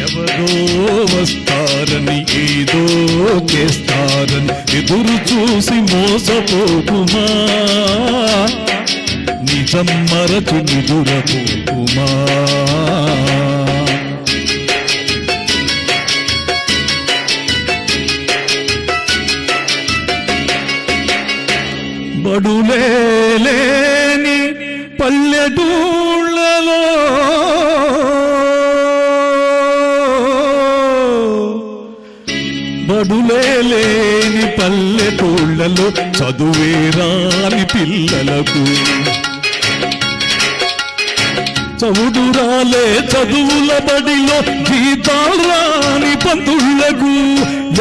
ఎవరో వస్తారని ఏదో చేస్తారని ఎదురు చూసి మోసపోకుమా? నిజం మరచు నిదురపోకు. బడులేని పల్లెటూళ్ళలో. బడులేని పల్లెటూళ్ళలో చదువే రాని పిల్లలకు. చదువురాలే చదువుల బడిలో గీతాలు రాని పంతుళ్ళకు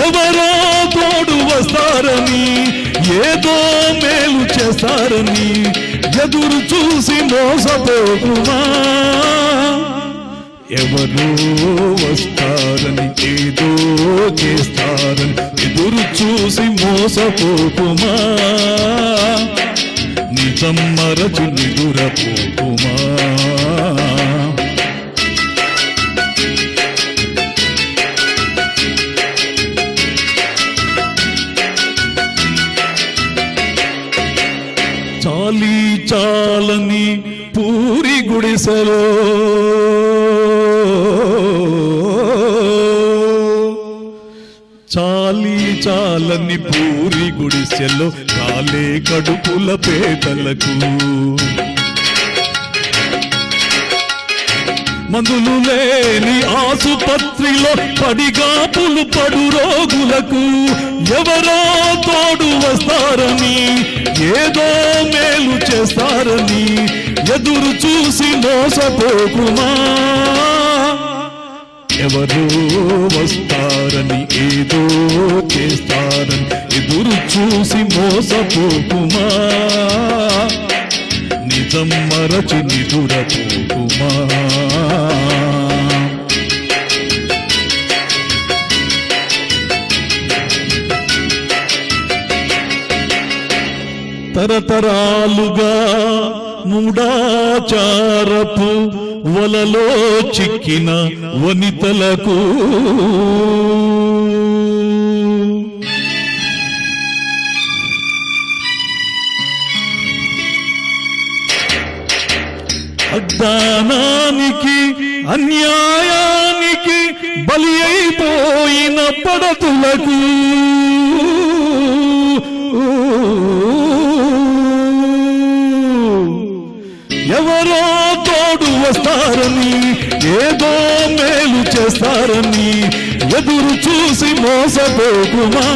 ఎవరో తోడు వస్తారని ఏదో చేస్తారని ఎదురు చూసి మోసపోకుమా ఎవరో వస్తారని ఏదో చేస్తారని ఎదురు చూసి మోసపోకుమా నిజం మరచు నిదురపోకుమా చాలీ చాలని పూరి గుడిసెలో. చాలీ చాలని పూరి గుడిసెలో కాలే కడుపుల పేదలకు. మందులు లేని ఆసుపత్రిలో పడిగాపులు పడు రోగులకు ఎవరో తోడు వస్తారని ఏదో చేస్తారని ఎదురు చూసి మోసపోకుమా? ఎవరో వస్తారని ఏదో చేస్తారని ఎదురు చూసి మోసపోకుమా? నిజం మరచి నిదురపోకుమా? తరతరాలుగా మూడాచారపు వలలో చిక్కిన వనితలకు అజ్ఞానానికి అన్యాయానికి బలి అయిపోయిన పడతులకు ఎదురు చూసి మోసపోకుమా?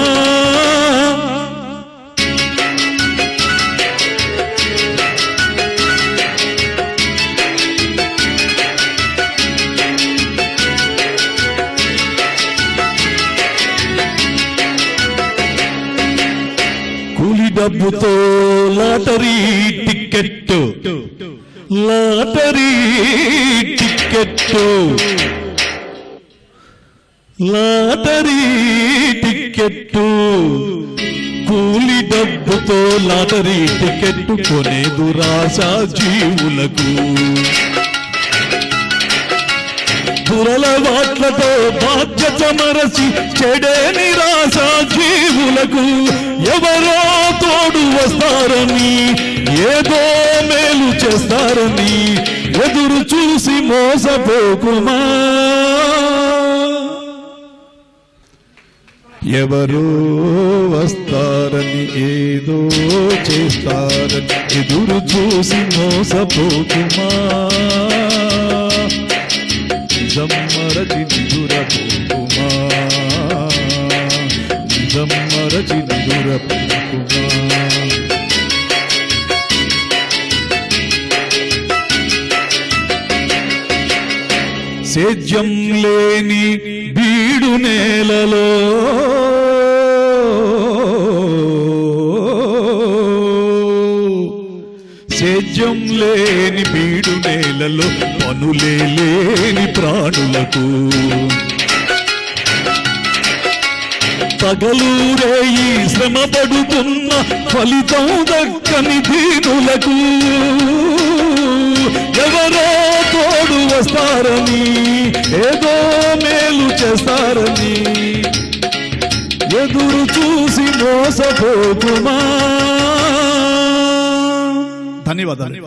కూలి డబ్బుతో lottery ticket lottery ticket lottery ticket కూలి డబ్బుతో లాటరీ టికెట్టు కొనే రాశా జీవులకు. దురల వాట్లతో బాధ్యత మరచి చెడే నిరాశ జీవులకు. ఎవరో తోడు వస్తారని ఏదో మేలు చేస్తారని ఎదురు చూసి మోసపోకుమా. ఎవరో వస్తారని ఏదో చేస్తారని ఎదురు చూసి మోసపోకుమా నిజమ్మరచి నిదురపోకుమా నిజమ్మరచి నిదురపోకుమా సేద్యం లేని బీడు నేలలో. సేద్యం లేని బీడు నేలలో పనులే లేని ప్రాణులకు. పగలూరేయి శ్రమ పడుతున్న ఫలితం దక్కని దీనులకు. ఎవరో తోడు వస్తారని ఏదో మేలు మోసపోకుమా ధన్యవాదాలు.